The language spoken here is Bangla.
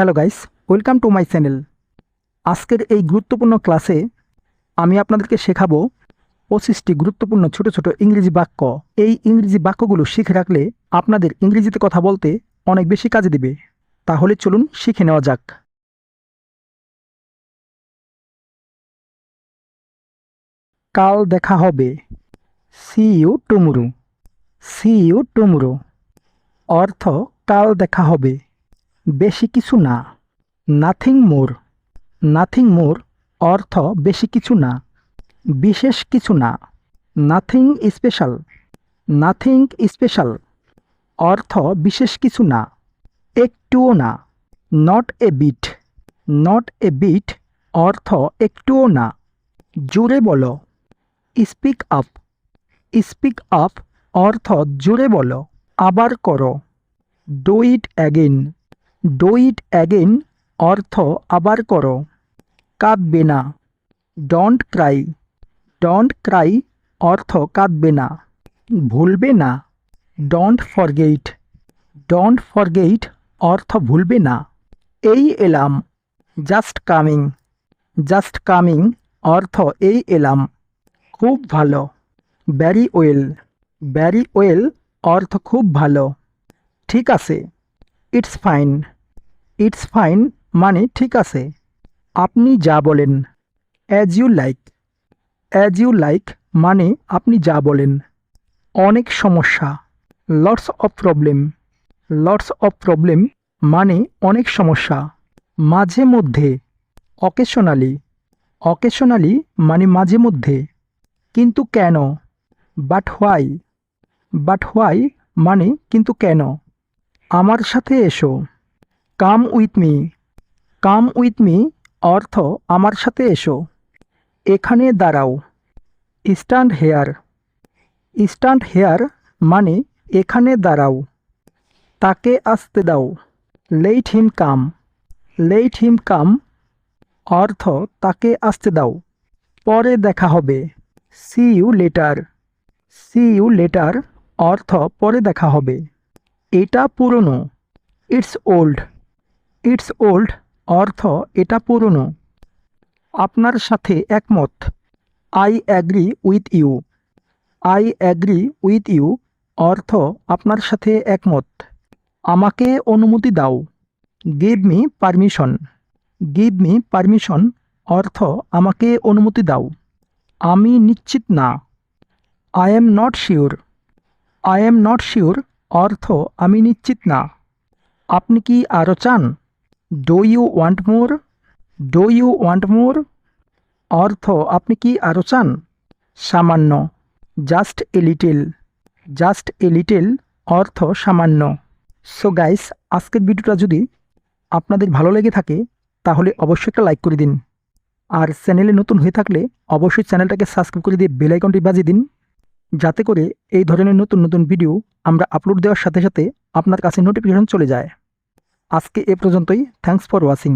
Hello guys, welcome to my channel. আজকের এই গুরুত্বপূর্ণ ক্লাসে আমি আপনাদেরকে শেখাবো পঁচিশটি গুরুত্বপূর্ণ ছোট ছোট ইংরেজি বাক্য। এই ইংরেজি বাক্যগুলো শিখে রাখলে আপনাদের ইংরেজিতে কথা বলতে অনেক বেশি কাজে দিবে। তাহলে চলুন শিখে নেওয়া যাক। কাল দেখা হবে। See you tomorrow see you tomorrow অর্থ, কাল দেখা হবে। বেশি কিছু না। নাথিং মোর নাথিং মোর অর্থ বেশি কিছু না। বিশেষ কিছু না। নাথিং স্পেশাল নাথিং স্পেশাল অর্থ বিশেষ কিছু না। একটুও না। Not a bit not a bit অর্থ একটুও না। জোরে বলো। স্পিক আপ স্পিক আপ অর্থ জোরে বলো। আবার করো। Do it again do it again অর্থ আবার করো। কাঁদবে না। ডোন্ট ক্রাই ডোন্ট ক্রাই অর্থ কাঁদবে না। ভুলবে না। ডোন্ট ফরগেইট ডোন্ট ফরগেইট অর্থ ভুলবে না। এই এলাম। জাস্ট কামিং জাস্ট কামিং অর্থ এই এলাম। খুব ভালো। ব্যারি ওয়েল ব্যারি ওয়েল অর্থ খুব ভালো। ঠিক আছে। ইটস ফাইন ইটস ফাইন মানে ঠিক আছে। আপনি যা বলেন। As you like as you like মানে আপনি যা বলেন। অনেক সমস্যা। Lots of problem lots of problem মানে অনেক সমস্যা। মাঝে মধ্যে। অকেশনালি অকেশনালি মানে মাঝে মধ্যে। কিন্তু কেন? বাট হোয়াই বাট হোয়াই মানে কিন্তু কেন? আমার সাথে এসো। Come with me come with me অর্থ আমার সাথে এসো। এখানে দাঁড়াও। স্ট্যান্ড হেয়ার স্ট্যান্ড হেয়ার মানে এখানে দাঁড়াও। তাকে আসতে দাও। লেইট হিম কাম লেইট হিম কাম অর্থ তাকে আসতে দাও। পরে দেখা হবে। See you later see you later অর্থ পরে দেখা হবে। এটা পুরনো ইটস ওল্ড ইটস ওল্ড অর্থ এটা পুরনো। আপনার সাথে একমত। I agree with you I agree with you অর্থ আপনার সাথে একমত। আমাকে অনুমতি দাও। Give me permission give me permission অর্থ আমাকে অনুমতি দাও। আমি নিশ্চিত না। I am not sure I am not sure অর্থ আমি নিশ্চিত না। আপনি কি আরও চান? Do you want more do you want more অর্থ, আপনি কি আরও চান? সামান্য। Just a little just a little অর্থ, সামান্য। সো গাইস আজকের ভিডিওটা যদি আপনাদের ভালো লেগে থাকে, তাহলে অবশ্যই একটা লাইক করে দিন। আর চ্যানেলে নতুন হয়ে থাকলে অবশ্যই চ্যানেলটাকে সাবস্ক্রাইব করে দিয়ে বেল আইকনটি বাজিয়ে দিন। যাতে করে এই ধরনের নতুন নতুন ভিডিও আমরা আপলোড দেওয়ার সাথে সাথে আপনার কাছে নোটিফিকেশন চলে যায়। আজকে এ পর্যন্তই। Thanks for watching